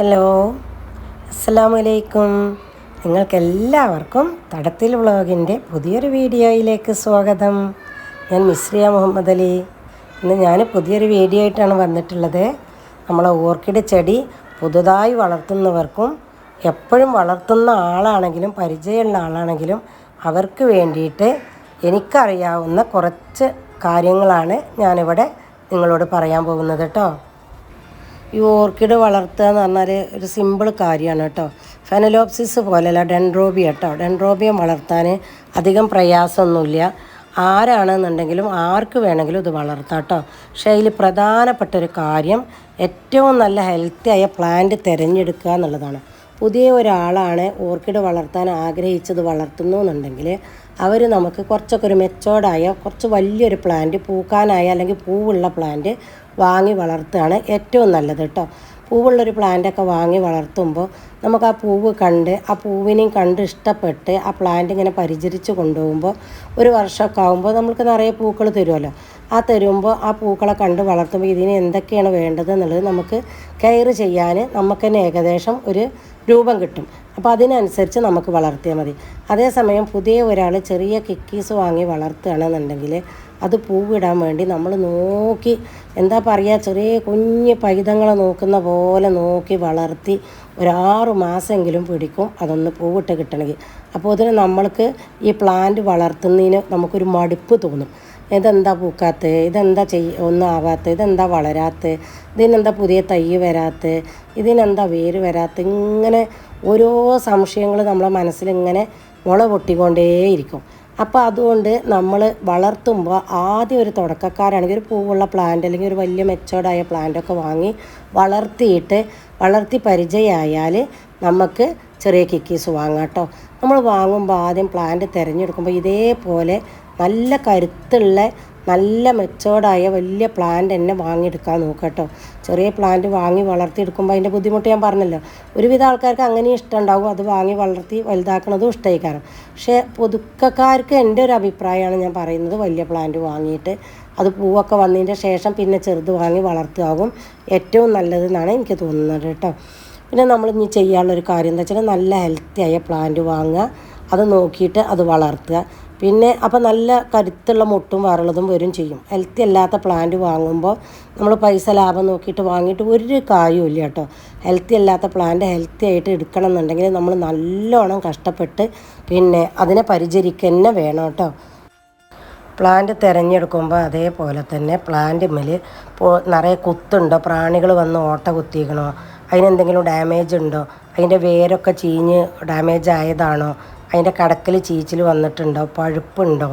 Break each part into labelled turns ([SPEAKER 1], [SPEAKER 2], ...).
[SPEAKER 1] Hello. അസ്സലാമു അലൈക്കും നിങ്ങൾക്കെല്ലാവർക്കും തടത്തിൽ വ്ളോഗിന്റെ പുതിയൊരു വീഡിയോയിലേക്ക് സ്വാഗതം. ഞാൻ മിശ്രിയ മുഹമ്മദ് അലി. ഇന്ന് ഞാൻ പുതിയൊരു വീഡിയോ ആയിട്ടാണ് വന്നിട്ടുള്ളത്. നമ്മളെ ഓർക്കിഡ് ചെടി പുതുതായി വളർത്തുന്നവർക്കും എപ്പോഴും വളർത്തുന്ന ആളാണെങ്കിലും പരിചയമുള്ള ആളാണെങ്കിലും അവർക്ക് വേണ്ടിയിട്ട് എനിക്കറിയാവുന്ന കുറച്ച് കാര്യങ്ങളാണ് ഞാനിവിടെ നിങ്ങളോട് പറയാൻ പോകുന്നത് കേട്ടോ. ഈ ഓർക്കിഡ് വളർത്തുക എന്ന് പറഞ്ഞാൽ ഒരു സിമ്പിൾ കാര്യമാണ് കേട്ടോ. ഫെനലോപ്സിസ് പോലെയല്ല ഡെൻഡ്രോബിയ കേട്ടോ. ഡെൻഡ്രോബിയം വളർത്താൻ അധികം പ്രയാസമൊന്നുമില്ല. ആരാണെന്നുണ്ടെങ്കിലും ആർക്ക് വേണമെങ്കിലും ഇത് വളർത്താം കേട്ടോ. പക്ഷേ അതിൽ പ്രധാനപ്പെട്ട ഒരു കാര്യം ഏറ്റവും നല്ല ഹെൽത്തി ആയ പ്ലാന്റ് തിരഞ്ഞെടുക്കുക എന്നുള്ളതാണ്. പുതിയ ഒരാളാണ് ഓർക്കിഡ് വളർത്താൻ ആഗ്രഹിച്ചത് വളർത്തുന്നു എന്നുണ്ടെങ്കിൽ അവർ നമുക്ക് കുറച്ചൊക്കെ ഒരു മെച്ചോർഡായ കുറച്ച് വലിയൊരു പ്ലാന്റ് പൂക്കാനായ അല്ലെങ്കിൽ പൂവുള്ള പ്ലാന്റ് വാങ്ങി വളർത്തുകയാണ് ഏറ്റവും നല്ലത് കേട്ടോ പൂവുള്ളൊരു പ്ലാന്റൊക്കെ വാങ്ങി വളർത്തുമ്പോൾ നമുക്ക് ആ പൂവ് കണ്ട് ആ പൂവിനെയും കണ്ട് ഇഷ്ടപ്പെട്ട് ആ പ്ലാന്റ് ഇങ്ങനെ പരിചരിച്ച് കൊണ്ടുപോകുമ്പോൾ ഒരു വർഷമൊക്കെ ആകുമ്പോൾ നമുക്ക് നിറയെ പൂക്കൾ തരുമല്ലോ. ആ തരുമ്പോൾ ആ പൂക്കളെ കണ്ട് വളർത്തുമ്പോൾ ഇതിന് എന്തൊക്കെയാണ് വേണ്ടത് എന്നുള്ളത് നമുക്ക് കെയർ ചെയ്യാൻ നമുക്ക് തന്നെ ഏകദേശം ഒരു രൂപം കിട്ടും. അപ്പോൾ അതിനനുസരിച്ച് നമുക്ക് വളർത്തിയാൽ മതി. അതേസമയം പുതിയ ഒരാൾ ചെറിയ കിക്കീസ് വാങ്ങി വളർത്തുകയാണെന്നുണ്ടെങ്കിൽ അത് പൂവിടാൻ വേണ്ടി നമ്മൾ നോക്കി എന്താ പറയുക ചെറിയ കുഞ്ഞ് പൈതങ്ങളെ നോക്കുന്ന പോലെ നോക്കി വളർത്തി ഒരാറു മാസമെങ്കിലും പിടിക്കും അതൊന്ന് പൂവിട്ട് കിട്ടണമെങ്കിൽ. അപ്പോൾ അതിന് നമ്മൾക്ക് ഈ പ്ലാന്റ് വളർത്തുന്നതിന് നമുക്കൊരു മടുപ്പ് തോന്നും. ഇതെന്താ പൂക്കാത്തത്? ഇതെന്താ ചെയ്യ ഒന്നും ആവാത്തത് ഇതെന്താ വളരാത്തത്? ഇതിനെന്താ പുതിയ തൈ വരാത്തത്? ഇതിനെന്താ വേര് വരാത്തത്? ഇങ്ങനെ ഓരോ സംശയങ്ങൾ നമ്മളെ മനസ്സിലിങ്ങനെ മുള പൊട്ടിക്കൊണ്ടേയിരിക്കും. അപ്പോൾ അതുകൊണ്ട് നമ്മൾ വളർത്തുമ്പോൾ ആദ്യം ഒരു തുടക്കക്കാരാണെങ്കിൽ ഒരു പൂവുള്ള പ്ലാന്റ് അല്ലെങ്കിൽ ഒരു വലിയ മെച്ചോർഡായ പ്ലാന്റൊക്കെ വാങ്ങി വളർത്തിയിട്ട് വളർത്തി പരിചയമായാൽ നമുക്ക് ചെറിയ കിക്കീസ് വാങ്ങാം കേട്ടോ. നമ്മൾ വാങ്ങുമ്പോൾ ആദ്യം പ്ലാന്റ് തിരഞ്ഞെടുക്കുമ്പോൾ ഇതേപോലെ നല്ല കരുത്തുള്ള നല്ല മെച്ചോർഡായ വലിയ പ്ലാന്റ് തന്നെ വാങ്ങിയെടുക്കാൻ നോക്കട്ടോ ചെറിയ പ്ലാന്റ് വാങ്ങി വളർത്തിയെടുക്കുമ്പോൾ അതിന്റെ ബുദ്ധിമുട്ട് ഞാൻ പറഞ്ഞല്ലോ. ഒരുവിധ ആൾക്കാർക്ക് അങ്ങനെ ഇഷ്ടമുണ്ടാകും അത് വാങ്ങി വളർത്തി വലുതാക്കുന്നതും ഇഷ്ടമായിക്കാരം. പക്ഷേ പുതുക്കക്കാർക്ക് എന്റെ ഒരു അഭിപ്രായമാണ് ഞാൻ പറയുന്നത് വലിയ പ്ലാന്റ് വാങ്ങിയിട്ട് അത് പൂവൊക്കെ വന്നതിന്റെ ശേഷം പിന്നെ ചെറുത് വാങ്ങി വളർത്തുകയാകും ഏറ്റവും നല്ലതെന്നാണ് എനിക്ക് തോന്നുന്നത് കേട്ടോ. പിന്നെ നമ്മൾ ഇനി ചെയ്യാനുള്ളൊരു കാര്യം എന്താ വെച്ചാൽ നല്ല ഹെൽത്തി ആയ പ്ലാന്റ് വാങ്ങുക അത് നോക്കിയിട്ട് അത് വളർത്തുക. പിന്നെ അപ്പോൾ നല്ല കരുത്തുള്ള മുട്ടും വരളതും വരും ചെയ്യും. ഹെൽത്തി അല്ലാത്ത പ്ലാന്റ് വാങ്ങുമ്പോൾ നമ്മൾ പൈസ ലാഭം നോക്കിയിട്ട് വാങ്ങിയിട്ട് ഒരു കാര്യമില്ല കേട്ടോ. ഹെൽത്തി അല്ലാത്ത പ്ലാന്റ് ഹെൽത്തി ആയിട്ട് എടുക്കണം എന്നുണ്ടെങ്കിൽ നമ്മൾ നല്ലോണം കഷ്ടപ്പെട്ട് പിന്നെ അതിനെ പരിചരിക്കുക തന്നെ വേണം കേട്ടോ. പ്ലാന്റ് തിരഞ്ഞെടുക്കുമ്പോൾ അതേപോലെ തന്നെ പ്ലാന്റ് പ്ലാന്റുമ്മൽ ഇപ്പോൾ നിറയെ കുത്തുണ്ടോ? പ്രാണികൾ വന്ന് ഓട്ട കുത്തിക്കണോ അതിനെന്തെങ്കിലും ഡാമേജ് ഉണ്ടോ? അതിന്റെ വേരൊക്കെ ചീഞ്ഞ് ഡാമേജ് ആയതാണോ? അതിന്റെ കടക്കിൽ ചീച്ചിൽ വന്നിട്ടുണ്ടോ പഴുപ്പുണ്ടോ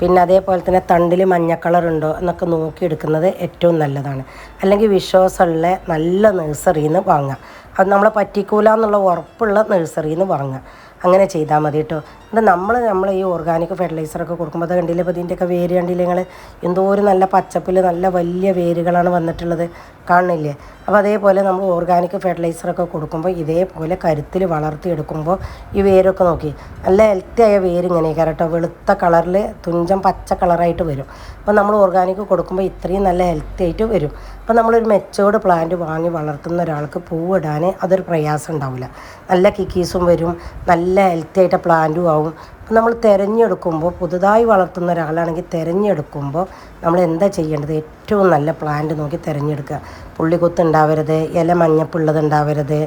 [SPEAKER 1] പിന്നെ അതേപോലെ തന്നെ തണ്ടിൽ മഞ്ഞ കളറുണ്ടോ എന്നൊക്കെ നോക്കിയെടുക്കുന്നത് ഏറ്റവും നല്ലതാണ്. അല്ലെങ്കിൽ വിശ്വാസമുള്ള നല്ല നഴ്സറിയിൽ നിന്ന് വാങ്ങാം അത് നമ്മളെ പറ്റിക്കൂല എന്നുള്ള ഉറപ്പുള്ള നഴ്സറിയിൽ നിന്ന് വാങ്ങാം അങ്ങനെ ചെയ്താൽ മതി കേട്ടോ എന്നിട്ട് നമ്മൾ നമ്മൾ ഈ ഓർഗാനിക് ഫെർട്ടിലൈസറൊക്കെ കൊടുക്കുമ്പോൾ അത് കണ്ടില്ലേ അപ്പോൾ ഇതിന്റെയൊക്കെ വേര് കണ്ടില്ലേ എന്തോ ഒരു നല്ല പച്ചപ്പിൽ നല്ല വലിയ വേരുകളാണ് വന്നിട്ടുള്ളത്. കാണുന്നില്ലേ? അപ്പോൾ അതേപോലെ നമ്മൾ ഓർഗാനിക് ഫെർട്ടിലൈസറൊക്കെ കൊടുക്കുമ്പോൾ ഇതേപോലെ കരുത്തിൽ വളർത്തിയെടുക്കുമ്പോൾ ഈ വേരൊക്കെ നോക്കി. നല്ല ഹെൽത്തിയായ ആയ വേര് ഇങ്ങനെ കേട്ടോ. വെളുത്ത കളറിൽ തുഞ്ചം പച്ച കളറായിട്ട് വരും. അപ്പോൾ നമ്മൾ ഓർഗാനിക് കൊടുക്കുമ്പോൾ ഇത്രയും നല്ല ഹെൽത്തി ആയിട്ട് വരും. അപ്പോൾ നമ്മളൊരു മെച്ചോർഡ് പ്ലാന്റ് വാങ്ങി വളർത്തുന്ന ഒരാൾക്ക് പൂവിടാൻ അതൊരു പ്രയാസം ഉണ്ടാവില്ല. നല്ല കിക്കീസും വരും. നല്ല ഹെൽത്തി ആയിട്ട് പ്ലാന്റും ആവും. നമ്മൾ തിരഞ്ഞെടുക്കുമ്പോൾ പുതുതായി വളർത്തുന്ന ഒരാളാണെങ്കിൽ തിരഞ്ഞെടുക്കുമ്പോൾ നമ്മൾ എന്താ ചെയ്യേണ്ടത്? ഏറ്റവും നല്ല പ്ലാന്റ് നോക്കി തിരഞ്ഞെടുക്കുക. പുള്ളിക്കുത്ത് ഉണ്ടാവരുത് ഇല മഞ്ഞപ്പുള്ളത് ഉണ്ടാവരുത്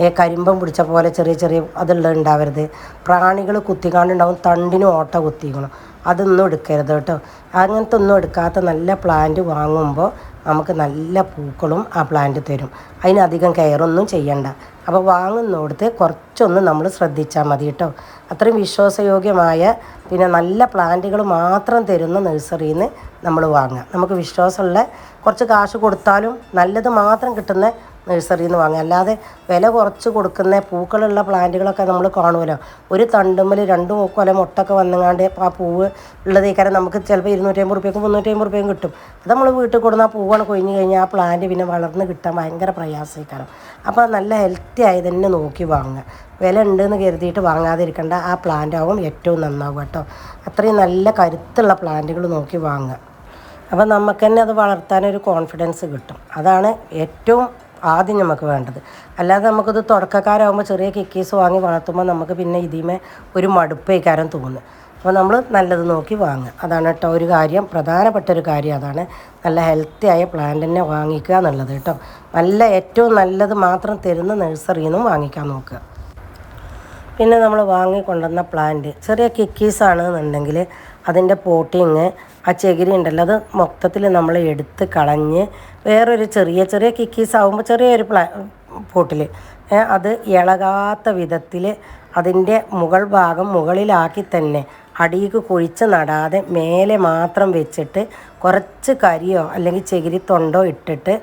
[SPEAKER 1] ഏ കരിമ്പം പിടിച്ച പോലെ ചെറിയ ചെറിയ അതുള്ളത് ഉണ്ടാവരുത്. പ്രാണികൾ കുത്തിക്കാണ്ടുണ്ടാവും തണ്ടിനും ഓട്ട കുത്തിക്കണം അതൊന്നും എടുക്കരുത് കേട്ടോ. അങ്ങനത്തെ ഒന്നും എടുക്കാത്ത നല്ല പ്ലാന്റ് വാങ്ങുമ്പോൾ നമുക്ക് നല്ല പൂക്കളും ആ പ്ലാന്റ് തരും. അതിനധികം കെയറൊന്നും ചെയ്യണ്ട. അപ്പോൾ വാങ്ങുന്നിടത്ത് കുറച്ചൊന്ന് നമ്മൾ ശ്രദ്ധിച്ചാൽ മതി കേട്ടോ. അത്രയും വിശ്വാസയോഗ്യമായ പിന്നെ നല്ല പ്ലാന്റുകൾ മാത്രം തരുന്ന നഴ്സറിയിൽ നിന്ന് നമ്മൾ വാങ്ങുക നമുക്ക് വിശ്വാസമുള്ള കുറച്ച് കാശ് കൊടുത്താലും നല്ലത് മാത്രം കിട്ടുന്ന നഴ്സറിയിൽ നിന്ന് വാങ്ങുക. അല്ലാതെ വില കുറച്ച് കൊടുക്കുന്ന പൂക്കളുള്ള പ്ലാന്റുകളൊക്കെ നമ്മൾ കാണുമല്ലോ. ഒരു തണ്ടുമ്മൽ രണ്ട് കൊല മുട്ടൊക്കെ വന്നങ്ങാണ്ട് ആ പൂവ് ഉള്ളതേക്കാരം നമുക്ക് ചിലപ്പോൾ ഇരുന്നൂറ്റമ്പത് റുപ്യക്കും മുന്നൂറ്റമ്പത് റുപ്യക്കും കിട്ടും. അത് നമ്മൾ വീട്ടിൽ കൊടുക്കുന്ന ആ പൂവാണ് കൊഴിഞ്ഞ് കഴിഞ്ഞാൽ ആ പ്ലാന്റ് പിന്നെ വളർന്ന് കിട്ടാൻ ഭയങ്കര പ്രയാസമായിക്കാരം അപ്പോൾ നല്ല ഹെൽത്തി ആയി തന്നെ നോക്കി വാങ്ങുക. വില ഉണ്ടെന്ന് കരുതിയിട്ട് വാങ്ങാതിരിക്കേണ്ട ആ പ്ലാന്റ് ആവും ഏറ്റവും നന്നാവും കേട്ടോ. അത്രയും നല്ല കരുത്തുള്ള പ്ലാന്റുകൾ നോക്കി വാങ്ങുക. അപ്പോൾ നമുക്ക് തന്നെ അത് വളർത്താനൊരു കോൺഫിഡൻസ് കിട്ടും. അതാണ് ഏറ്റവും ആദ്യം നമുക്ക് വേണ്ടത്. അല്ലാതെ നമുക്കിത് തുടക്കക്കാരാകുമ്പോൾ ചെറിയ കിക്കീസ് വാങ്ങി വളർത്തുമ്പോൾ നമുക്ക് പിന്നെ ഇതിമേ ഒരു മടുപ്പേക്കാരം തോന്നുന്നു. അപ്പോൾ നമ്മൾ നല്ലത് നോക്കി വാങ്ങുക. അതാണ് കേട്ടോ ഒരു കാര്യം. പ്രധാനപ്പെട്ട ഒരു കാര്യം അതാണ്. നല്ല ഹെൽത്തി ആയ പ്ലാന്റ് തന്നെ വാങ്ങിക്കുക എന്നുള്ളത് കേട്ടോ. നല്ല ഏറ്റവും നല്ലത് മാത്രം തരുന്ന നഴ്സറിയിൽ നിന്നും വാങ്ങിക്കാൻ നോക്കുക. പിന്നെ നമ്മൾ വാങ്ങിക്കൊണ്ടുവന്ന പ്ലാന്റ് ചെറിയ കിക്കീസ് എന്നുണ്ടെങ്കിൽ അതിന്റെ പോട്ടിങ് ആ ചകിരി ഉണ്ടല്ലോ അത് മൊത്തത്തിൽ നമ്മൾ എടുത്ത് കളഞ്ഞ് വേറൊരു ചെറിയ ചെറിയ കിക്കീസ് ആകുമ്പോൾ ചെറിയൊരു പ്ലാ പോട്ടിൽ അത് ഇളകാത്ത വിധത്തിൽ അതിന്റെ മുകൾ ഭാഗം മുകളിലാക്കി തന്നെ അടിയിക്ക് കുഴിച്ച് നടാതെ മേലെ മാത്രം വെച്ചിട്ട് കുറച്ച് കരിയോ അല്ലെങ്കിൽ ചകിരി തൊണ്ടോ ഇട്ടിട്ട്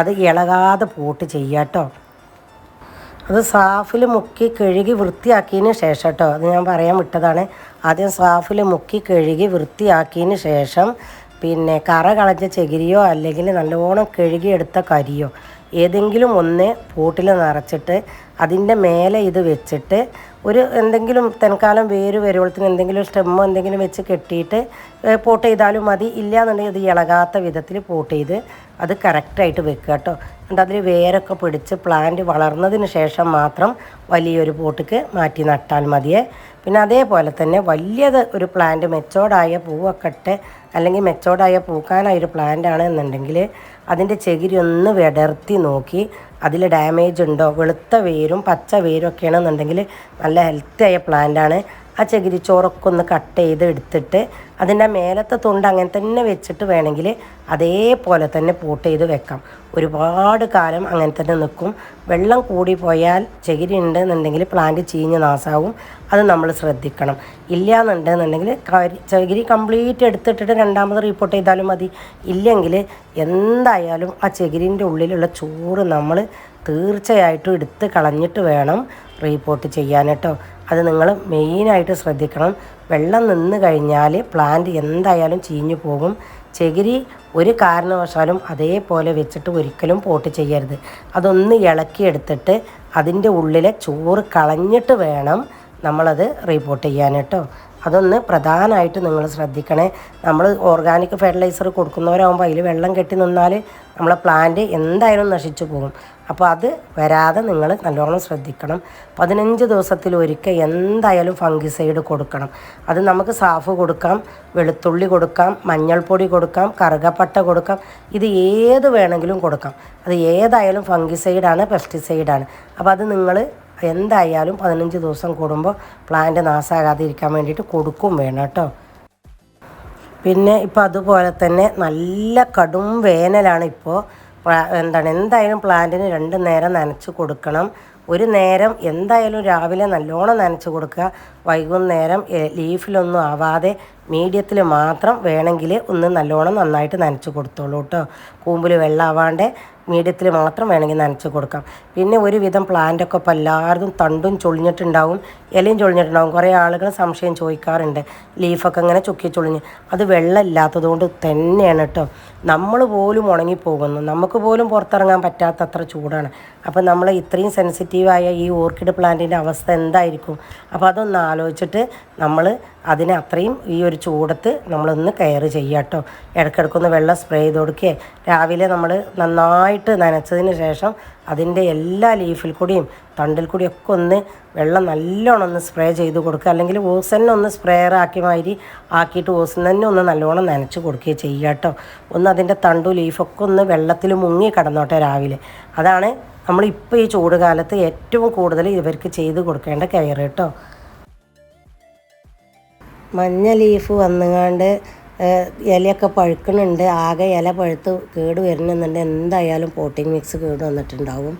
[SPEAKER 1] അത് ഇളകാതെ പോട്ട് ചെയ്യാട്ടോ. അത് സാഫിൽ മുക്കി കഴുകി വൃത്തിയാക്കിയതിന് ശേഷം കേട്ടോ അത് ഞാൻ പറയാൻ വിട്ടതാണ്. ആദ്യം സാഫിൽ മുക്കി കഴുകി വൃത്തിയാക്കിയതിന് ശേഷം പിന്നെ കറ കളഞ്ഞ ചകിരിയോ അല്ലെങ്കിൽ നല്ലോണം കഴുകിയെടുത്ത കരിയോ ഏതെങ്കിലും ഒന്ന് പൂട്ടിൽ നിറച്ചിട്ട് അതിന്റെ മേലെ ഇത് വെച്ചിട്ട് ഒരു എന്തെങ്കിലും തൻകാലം വേര് വരുവോളത്തിന് എന്തെങ്കിലും സ്റ്റെമ്മോ എന്തെങ്കിലും വെച്ച് കെട്ടിയിട്ട് പോട്ട് ചെയ്താലും മതി. ഇല്ല എന്നുണ്ടെങ്കിൽ ഇത് ഇളകാത്ത വിധത്തിൽ പോട്ട് ചെയ്ത് അത് കറക്റ്റായിട്ട് വെക്കുക കേട്ടോ എന്നിട്ട് അതിൽ വേരൊക്കെ പിടിച്ച് പ്ലാന്റ് വളർന്നതിന് ശേഷം മാത്രം വലിയൊരു പോട്ടിക്ക് മാറ്റി നട്ടാൽ മതിയേ. പിന്നെ അതേപോലെ തന്നെ വലിയത് ഒരു പ്ലാന്റ് മെച്ചോർഡായ പൂവൊക്കെ ഇട്ട് അല്ലെങ്കിൽ മെച്ചോർഡായ പൂക്കാനായ ഒരു പ്ലാന്റ് ആണ് എന്നുണ്ടെങ്കിൽ അതിന്റെ ചകിരി ഒന്ന് വിടർത്തി നോക്കി അതിൽ ഡാമേജ് ഉണ്ടോ വെളുത്ത വേരും പച്ച വേരും ഒക്കെയാണെന്നുണ്ടെങ്കിൽ നല്ല ഹെൽത്തി ആയ പ്ലാന്റാണ് ആ ചകിരിച്ചോറൊക്കെ കട്ട് ചെയ്ത് എടുത്തിട്ട് അതിന്റെ മേലത്തെ തൊണ്ട് അങ്ങനെ തന്നെ വെച്ചിട്ട് വേണമെങ്കിൽ അതേപോലെ തന്നെ പൂട്ട് ചെയ്ത് വെക്കാം. ഒരുപാട് കാലം അങ്ങനെ തന്നെ നിൽക്കും. വെള്ളം കൂടി പോയാൽ ചകിരി ഉണ്ടെന്നുണ്ടെങ്കിൽ പ്ലാന്റ് ചീഞ്ഞ് നാശാവും അത് നമ്മൾ ശ്രദ്ധിക്കണം. ഇല്ല എന്നുണ്ടെന്നുണ്ടെങ്കിൽ കരി ചകിരി കംപ്ലീറ്റ് എടുത്തിട്ടിട്ട് രണ്ടാമത് റിപ്പോർട്ട് ചെയ്താലും മതി. ഇല്ലെങ്കിൽ എന്തായാലും ആ ചകിരിന്റെ ഉള്ളിലുള്ള ചോറ് നമ്മൾ തീർച്ചയായിട്ടും എടുത്ത് കളഞ്ഞിട്ട് വേണം. റീപ്പോർട്ട് ചെയ്യാൻ കേട്ടോ. അത് നിങ്ങൾ മെയിനായിട്ട് ശ്രദ്ധിക്കണം. വെള്ളം നിന്ന് കഴിഞ്ഞാൽ പ്ലാന്റ് എന്തായാലും ചീഞ്ഞു പോകും. ചകിരി ഒരു കാരണവശാലും അതേപോലെ വെച്ചിട്ട് ഒരിക്കലും പോട്ട് ചെയ്യരുത്. അതൊന്ന് ഇളക്കിയെടുത്തിട്ട് അതിന്റെ ഉള്ളിലെ ചോറ് കളഞ്ഞിട്ട് വേണം നമ്മളത് റിപ്പോർട്ട് ചെയ്യാൻ കേട്ടോ. അതൊന്ന് പ്രധാനമായിട്ട് നിങ്ങൾ ശ്രദ്ധിക്കണേ. നമ്മൾ ഓർഗാനിക് ഫെർട്ടിലൈസർ കൊടുക്കുന്നവരാകുമ്പോൾ അതിൽ വെള്ളം കെട്ടി നിന്നാൽ നമ്മളെ പ്ലാന്റ് എന്തായാലും നശിച്ചു പോകും. അപ്പോൾ അത് വരാതെ നിങ്ങൾ നല്ലോണം ശ്രദ്ധിക്കണം. പതിനഞ്ച് ദിവസത്തിൽ ഒരിക്കൽ എന്തായാലും ഫംഗിസൈഡ് കൊടുക്കണം. അത് നമുക്ക് സാഫ് കൊടുക്കാം വെളുത്തുള്ളി കൊടുക്കാം മഞ്ഞൾപ്പൊടി കൊടുക്കാം കറുകപ്പട്ട കൊടുക്കാം. ഇത് ഏത് വേണമെങ്കിലും കൊടുക്കാം. അത് ഏതായാലും ഫംഗിസൈഡാണ് പെസ്റ്റിസൈഡാണ് അപ്പോൾ അത് നിങ്ങൾ എന്തായാലും പതിനഞ്ച് ദിവസം കൂടുമ്പോൾ പ്ലാന്റ് നാശാകാതിരിക്കാൻ വേണ്ടിയിട്ട് കൊടുക്കും വേണം കേട്ടോ. പിന്നെ ഇപ്പോൾ അതുപോലെ തന്നെ നല്ല കടും വേനലാണ് ഇപ്പോൾ. എന്താണ് എന്തായാലും പ്ലാന്റിന് രണ്ട് നേരം നനച്ച് കൊടുക്കണം. ഒരു നേരം എന്തായാലും രാവിലെ നല്ലോണം നനച്ച് കൊടുക്കുക. വൈകുന്നേരം ലീഫിലൊന്നും ആവാതെ മീഡിയത്തിൽ മാത്രം വേണമെങ്കിൽ ഒന്ന് നല്ലോണം നന്നായിട്ട് നനച്ച് കൊടുത്തോളൂ കേട്ടോ. കൂമ്പിൽ വെള്ളമാവാണ്ട് മീഡിയത്തിൽ മാത്രം വേണമെങ്കിൽ നനച്ച് കൊടുക്കാം. പിന്നെ ഒരുവിധം പ്ലാന്റൊക്കെ ഇപ്പോൾ എല്ലാവരും തണ്ടും ചൊളിഞ്ഞിട്ടുണ്ടാവും ഇലയും ചൊളിഞ്ഞിട്ടുണ്ടാവും. കുറേ ആളുകൾ സംശയം ചോദിക്കാറുണ്ട്. ലീഫൊക്കെ ഇങ്ങനെ ചുക്കി ചൊളിഞ്ഞ്. അത് വെള്ളം ഇല്ലാത്തതുകൊണ്ട് തന്നെയാണ് കേട്ടോ. നമ്മൾ പോലും ഉണങ്ങിപ്പോകുന്നു. നമുക്ക് പോലും പുറത്തിറങ്ങാൻ പറ്റാത്തത്ര ചൂടാണ്. അപ്പോൾ നമ്മൾ ഇത്രയും സെൻസിറ്റീവായ ഈ ഓർക്കിഡ് പ്ലാന്റിന്റെ അവസ്ഥ എന്തായിരിക്കും? അപ്പോൾ അതൊന്ന് ആലോചിച്ചിട്ട് നമ്മൾ അതിനെ അത്രയും ഈ ഒരു ചൂടത്ത് നമ്മളൊന്ന് കെയർ ചെയ്യുക കേട്ടോ. ഇടയ്ക്കിടയ്ക്കൊന്ന് വെള്ളം സ്പ്രേ ചെയ്ത് കൊടുക്കുക രാവിലെ നമ്മൾ നന്നായിട്ട് നനച്ചതിന് ശേഷം അതിന്റെ എല്ലാ ലീഫിൽ കൂടിയും തണ്ടിൽ കൂടിയും ഒക്കെ ഒന്ന് വെള്ളം നല്ലോണം ഒന്ന് സ്പ്രേ ചെയ്ത് കൊടുക്കുക. അല്ലെങ്കിൽ ഓസന്നെ ഒന്ന് സ്പ്രേയർ ആക്കി മാതിരി ആക്കിയിട്ട് ഓസ് തന്നെ ഒന്ന് നല്ലോണം നനച്ച് കൊടുക്കുകയും ചെയ്യുക കേട്ടോ. ഒന്ന് അതിന്റെ തണ്ടു ലീഫൊക്കെ ഒന്ന് വെള്ളത്തിൽ മുങ്ങി കിടന്നോട്ടെ രാവിലെ. അതാണ് നമ്മളിപ്പോൾ ഈ ചൂട് കാലത്ത് ഏറ്റവും കൂടുതൽ ഇവർക്ക് ചെയ്ത് കൊടുക്കേണ്ട കെയർ കേട്ടോ. മഞ്ഞ ലീഫ് വന്നുകാണ്ട് ഇലയൊക്കെ പഴുക്കണുണ്ട്. ആകെ ഇല പഴുത്ത് കേട് വരുന്നുണ്ട്. എന്തായാലും പോട്ടിംഗ് മിക്സ് കേട് വന്നിട്ടുണ്ടാവും.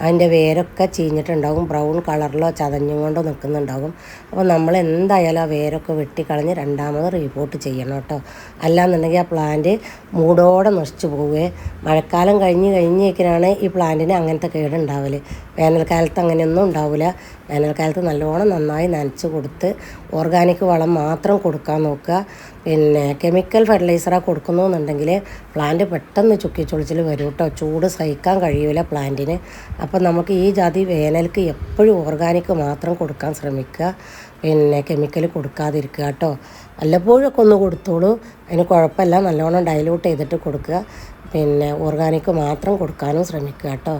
[SPEAKER 1] അതിന്റെ വേരൊക്കെ ചീഞ്ഞിട്ടുണ്ടാവും. ബ്രൗൺ കളറിലോ ചതഞ്ഞും കൊണ്ടോ നിൽക്കുന്നുണ്ടാവും. അപ്പോൾ നമ്മൾ എന്തായാലും ആ വേരൊക്കെ വെട്ടിക്കളഞ്ഞ് രണ്ടാമത് റീപോർട്ട് ചെയ്യണം കേട്ടോ. അല്ലാന്നുണ്ടെങ്കിൽ ആ പ്ലാന്റ് മൂടോടെ നശിച്ചു പോവുകയെ മഴക്കാലം കഴിഞ്ഞ് കഴിഞ്ഞേക്കിനാണ് ഈ പ്ലാന്റിന് അങ്ങനത്തെ കേടുണ്ടാവൽ വേനൽക്കാലത്ത് അങ്ങനെയൊന്നും ഉണ്ടാവില്ല വേനൽക്കാലത്ത് നല്ലോണം നന്നായി നനച്ച് കൊടുത്ത് ഓർഗാനിക് വളം മാത്രം കൊടുക്കാൻ നോക്കുക. പിന്നെ കെമിക്കൽ ഫെർട്ടിലൈസറാണ് കൊടുക്കുന്നുണ്ടെങ്കിൽ പ്ലാന്റ് പെട്ടെന്ന് ചുക്കി ചൊളിച്ചിൽ വരും കേട്ടോ. ചൂട് സഹിക്കാൻ കഴിയൂല പ്ലാന്റിന് അപ്പം നമുക്ക് ഈ ജാതി വേനൽക്ക് എപ്പോഴും ഓർഗാനിക് മാത്രം കൊടുക്കാൻ ശ്രമിക്കുക. പിന്നെ കെമിക്കൽ കൊടുക്കാതിരിക്കുക കേട്ടോ. വല്ലപ്പോഴൊക്കെ ഒന്ന് കൊടുത്തോളൂ. അതിന് കുഴപ്പമില്ല. നല്ലോണം ഡൈലൂട്ട് ചെയ്തിട്ട് കൊടുക്കുക. പിന്നെ ഓർഗാനിക് മാത്രം കൊടുക്കാനും ശ്രമിക്കുക കേട്ടോ.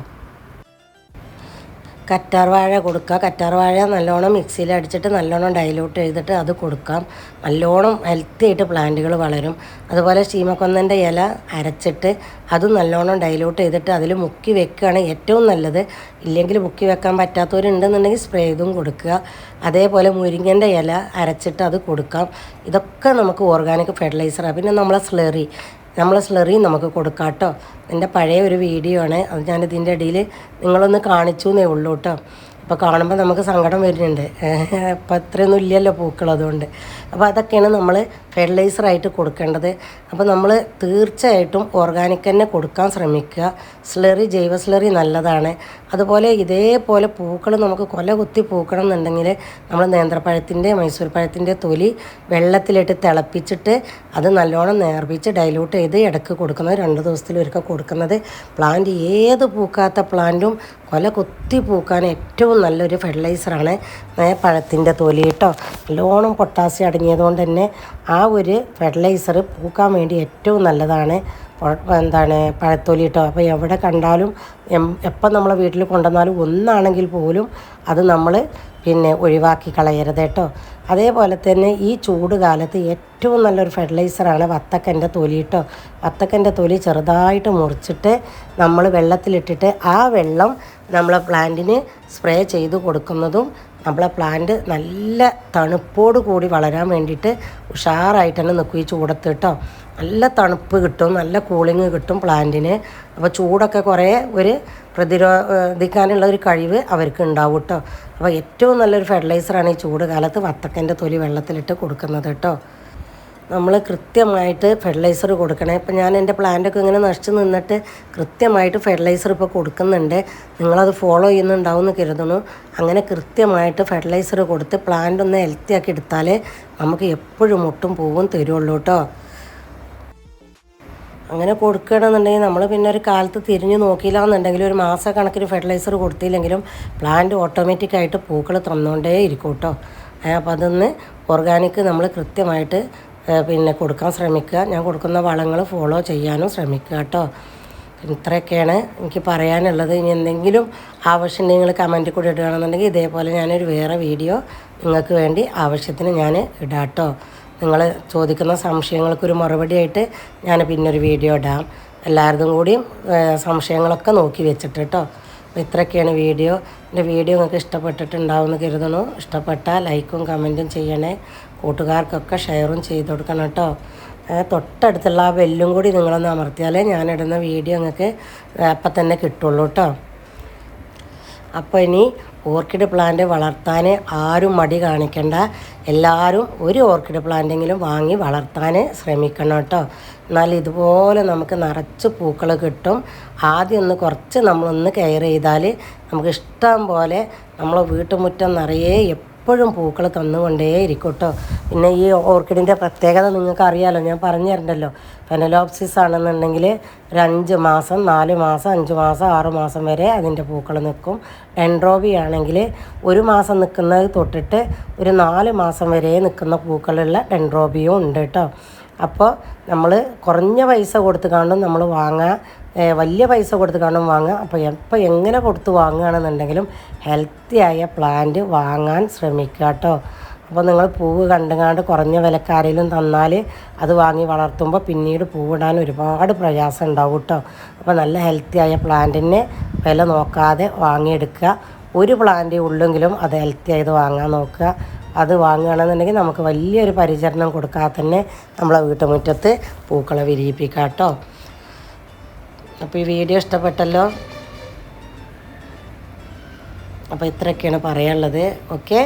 [SPEAKER 1] കറ്റാർ വാഴ കൊടുക്കുക. കറ്റാർ വാഴ നല്ലോണം മിക്സിയിൽ അടിച്ചിട്ട് നല്ലോണം ഡൈലൂട്ട് ചെയ്തിട്ട് അത് കൊടുക്കാം. നല്ലോണം ഹെൽത്തി ആയിട്ട് പ്ലാന്റുകൾ വളരും. അതുപോലെ ചീമക്കൊന്നന്റെ ഇല അരച്ചിട്ട് അതും നല്ലോണം ഡൈലൂട്ട് ചെയ്തിട്ട് അതിൽ മുക്കി വെക്കുകയാണ് ഏറ്റവും നല്ലത്. ഇല്ലെങ്കിൽ മുക്കി വെക്കാൻ പറ്റാത്തവരുണ്ടെന്നുണ്ടെങ്കിൽ സ്പ്രേ ചെയ്തും കൊടുക്കുക. അതേപോലെ മുരിങ്ങന്റെ ഇല അരച്ചിട്ട് അത് കൊടുക്കാം. ഇതൊക്കെ നമുക്ക് ഓർഗാനിക് ഫെർട്ടിലൈസറാണ് പിന്നെ നമ്മളെ സ്ലറി നമ്മളെ സ്ലറി നമുക്ക് കൊടുക്കാം കേട്ടോ എന്റെ പഴയ ഒരു വീഡിയോ ആണ്. അത് ഞാൻ ഇതിന്റെ ഇടയിൽ നിങ്ങളൊന്ന് കാണിച്ചു എന്നേ ഉള്ളൂ കേട്ടോ അപ്പോൾ കാണുമ്പോൾ നമുക്ക് സങ്കടം വരുന്നുണ്ട്. അപ്പോൾ അത്രയൊന്നും ഇല്ലല്ലോ പൂക്കൾ അതുകൊണ്ട്. അപ്പോൾ അതൊക്കെയാണ് നമ്മൾ ഫെർട്ടിലൈസറായിട്ട് കൊടുക്കേണ്ടത്. അപ്പോൾ നമ്മൾ തീർച്ചയായിട്ടും ഓർഗാനിക് തന്നെ കൊടുക്കാൻ ശ്രമിക്കുക. സ്ലറി ജൈവ സ്ലറി നല്ലതാണ്. അതുപോലെ ഇതേപോലെ പൂക്കൾ നമുക്ക് കൊല കുത്തി പൂക്കണം എന്നുണ്ടെങ്കിൽ നമ്മൾ നേന്ത്രപ്പഴത്തിന്റെ മൈസൂർ പഴത്തിന്റെ തൊലി വെള്ളത്തിലിട്ട് തിളപ്പിച്ചിട്ട് അത് നല്ലോണം നേർപ്പിച്ച് ഡൈലൂട്ട് ചെയ്ത് ഇടയ്ക്ക് കൊടുക്കുന്നത് രണ്ട് ദിവസത്തിലൊരിക്കൽ കൊടുക്കുന്നത്. പ്ലാന്റ് ഏത് പൂക്കാത്ത പ്ലാന്റും കൊല കുത്തി പൂക്കാൻ ഏറ്റവും നല്ലൊരു ഫെർട്ടിലൈസറാണ് പഴത്തിന്റെ തൊലി കേട്ടോ നല്ലോണം പൊട്ടാസ്യം അടങ്ങിയതുകൊണ്ട് തന്നെ ആ ഒരു ഫെർട്ടിലൈസർ പൂക്കാൻ വേണ്ടി ഏറ്റവും നല്ലതാണ്. എന്താണ് പഴത്തൊലി കേട്ടോ അപ്പോൾ എവിടെ കണ്ടാലും എപ്പം നമ്മളെ വീട്ടിൽ കൊണ്ടുവന്നാലും ഒന്നാണെങ്കിൽ പോലും അത് നമ്മൾ പിന്നെ ഒഴിവാക്കി കളയരുത് കേട്ടോ അതേപോലെ തന്നെ ഈ ചൂട് കാലത്ത് ഏറ്റവും നല്ലൊരു ഫെർട്ടിലൈസറാണ് വത്തക്കന്റെ തൊലി കേട്ടോ വത്തക്കന്റെ തൊലി ചെറുതായിട്ട് മുറിച്ചിട്ട് നമ്മൾ വെള്ളത്തിലിട്ടിട്ട് ആ വെള്ളം നമ്മളെ പ്ലാന്റിന് സ്പ്രേ ചെയ്ത് കൊടുക്കുന്നതും നമ്മളെ പ്ലാന്റ് നല്ല തണുപ്പോട് കൂടി വളരാൻ വേണ്ടിയിട്ട് ഉഷാറായിട്ട് തന്നെ നിൽക്കും ഈ ചൂടത്ത് കേട്ടോ. നല്ല തണുപ്പ് കിട്ടും നല്ല കൂളിങ് കിട്ടും പ്ലാന്റിന് അപ്പോൾ ചൂടൊക്കെ കുറേ ഒരു പ്രതിരോധിക്കാനുള്ള ഒരു കഴിവ് അവർക്ക് ഉണ്ടാവും കേട്ടോ. അപ്പോൾ ഏറ്റവും നല്ലൊരു ഫെർട്ടിലൈസറാണ് ഈ ചൂട് കാലത്ത് വത്തക്കന്റെ തൊലി വെള്ളത്തിലിട്ട് കൊടുക്കുന്നത് കേട്ടോ. നമ്മൾ കൃത്യമായിട്ട് ഫെർട്ടിലൈസർ കൊടുക്കണേ. ഇപ്പം ഞാൻ എന്റെ പ്ലാന്റൊക്കെ ഇങ്ങനെ നശിച്ച് നിന്നിട്ട് കൃത്യമായിട്ട് ഫെർട്ടിലൈസർ ഇപ്പോൾ കൊടുക്കുന്നുണ്ട്. നിങ്ങളത് ഫോളോ ചെയ്യുന്നുണ്ടാവും എന്ന് കരുതുന്നു. അങ്ങനെ കൃത്യമായിട്ട് ഫെർട്ടിലൈസർ കൊടുത്ത് പ്ലാന്റ് ഒന്ന് ഹെൽത്തി ആക്കി എടുത്താലേ നമുക്ക് എപ്പോഴും ഒട്ടും പൂവും തരുള്ളൂ കേട്ടോ അങ്ങനെ കൊടുക്കണമെന്നുണ്ടെങ്കിൽ നമ്മൾ പിന്നെ ഒരു കാലത്ത് തിരിഞ്ഞു നോക്കിയില്ല എന്നുണ്ടെങ്കിൽ ഒരു മാസക്കണക്കിന് ഫെർട്ടിലൈസർ കൊടുത്തില്ലെങ്കിലും പ്ലാന്റ് ഓട്ടോമാറ്റിക്കായിട്ട് പൂക്കൾ തന്നുകൊണ്ടേ ഇരിക്കും കേട്ടോ അപ്പോൾ അതൊന്ന് ഓർഗാനിക് നമ്മൾ കൃത്യമായിട്ട് പിന്നെ കൊടുക്കാൻ ശ്രമിക്കുക. ഞാൻ കൊടുക്കുന്ന വളങ്ങൾ ഫോളോ ചെയ്യാനും ശ്രമിക്കുക കേട്ടോ. ഇത്രയൊക്കെയാണ് എനിക്ക് പറയാനുള്ളത്. ഇനി എന്തെങ്കിലും ആവശ്യം നിങ്ങൾ കമന്റ് കൂടി ഇടുകയാണെന്നുണ്ടെങ്കിൽ ഇതേപോലെ ഞാനൊരു വേറെ വീഡിയോ നിങ്ങൾക്ക് വേണ്ടി ആവശ്യത്തിന് ഞാൻ ഇടാട്ടോ നിങ്ങൾ ചോദിക്കുന്ന സംശയങ്ങൾക്കൊരു മറുപടിയായിട്ട് ഞാൻ പിന്നൊരു വീഡിയോ ഇടാം. എല്ലാവരും കൂടിയും സംശയങ്ങളൊക്കെ നോക്കി വെച്ചിട്ട് കേട്ടോ. അപ്പോൾ ഇത്രയൊക്കെയാണ് വീഡിയോ എന്റെ വീഡിയോ നിങ്ങൾക്ക് ഇഷ്ടപ്പെട്ടിട്ടുണ്ടാവുമെന്ന് കരുതണു ഇഷ്ടപ്പെട്ടാൽ ലൈക്കും കമന്റും ചെയ്യണേ. കൂട്ടുകാർക്കൊക്കെ ഷെയറും ചെയ്ത് കൊടുക്കണം കേട്ടോ. തൊട്ടടുത്തുള്ള ആ ബെല്ലും കൂടി നിങ്ങളൊന്ന് അമർത്തിയാലേ ഞാനിടുന്ന വീഡിയോ നിങ്ങൾക്ക് അപ്പം തന്നെ കിട്ടുള്ളൂ കേട്ടോ. അപ്പോൾ ഇനി ഓർക്കിഡ് പ്ലാന്റ് വളർത്താൻ ആരും മടി കാണിക്കണ്ട. എല്ലാവരും ഒരു ഓർക്കിഡ് പ്ലാന്റെങ്കിലും വാങ്ങി വളർത്താൻ ശ്രമിക്കണം കേട്ടോ. എന്നാൽ ഇതുപോലെ നമുക്ക് നിറച്ച് പൂക്കൾ കിട്ടും. ആദ്യം ഒന്ന് കുറച്ച് നമ്മളൊന്ന് കെയർ ചെയ്താൽ നമുക്ക് ഇഷ്ടം പോലെ നമ്മളെ വീട്ടുമുറ്റം നിറയെ എപ്പോഴും പൂക്കൾ തന്നുകൊണ്ടേ കേട്ടോ പിന്നെ ഈ ഓർക്കിഡിന്റെ പ്രത്യേകത നിങ്ങൾക്ക് അറിയാമല്ലോ ഞാൻ പറഞ്ഞു തരണ്ടല്ലോ ഫെനലോപ്സിസ് ആണെന്നുണ്ടെങ്കിൽ ഒരു അഞ്ച് മാസം നാല് മാസം അഞ്ച് മാസം ആറ് മാസം വരെ അതിന്റെ പൂക്കൾ നിൽക്കും. ഡെൻഡ്രോബി ആണെങ്കിൽ ഒരു മാസം നിൽക്കുന്നത് തൊട്ടിട്ട് ഒരു നാല് മാസം വരെ നിൽക്കുന്ന പൂക്കളുള്ള ഡെൻഡ്രോബിയും ഉണ്ട് കേട്ടോ. അപ്പോൾ നമ്മൾ കുറഞ്ഞ പൈസ കൊടുത്ത് കാണും നമ്മൾ വാങ്ങാൻ വലിയ പൈസ കൊടുത്ത് കാണും വാങ്ങുക. അപ്പോൾ എപ്പോൾ എങ്ങനെ കൊടുത്ത് വാങ്ങുകയാണെന്നുണ്ടെങ്കിലും ഹെൽത്തിയായ പ്ലാന്റ് വാങ്ങാൻ ശ്രമിക്കുക കേട്ടോ. അപ്പോൾ നിങ്ങൾ പൂവ് കണ്ടുകാണ്ട് കുറഞ്ഞ വിലക്കാരെങ്കിലും തന്നാൽ അത് വാങ്ങി വളർത്തുമ്പോൾ പിന്നീട് പൂവിടാൻ ഒരുപാട് പ്രയാസം ഉണ്ടാവും കേട്ടോ. അപ്പോൾ നല്ല ഹെൽത്തിയായ പ്ലാന്റിനെ വില നോക്കാതെ വാങ്ങിയെടുക്കുക. ഒരു പ്ലാന്റ് ഉള്ളെങ്കിലും അത് ഹെൽത്തി ആയത് വാങ്ങാൻ നോക്കുക. അത് വാങ്ങുകയാണെന്നുണ്ടെങ്കിൽ നമുക്ക് വലിയൊരു പരിചരണം കൊടുക്കാതെ തന്നെ നമ്മളെ വീട്ടുമുറ്റത്ത് പൂക്കളെ വിരിയിപ്പിക്കാം കേട്ടോ. അപ്പോൾ ഈ വീഡിയോ ഇഷ്ടപ്പെട്ടല്ലോ? അപ്പോൾ ഇത്രയൊക്കെയാണ് പറയാനുള്ളത്. Okay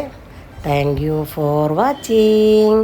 [SPEAKER 1] thank you for watching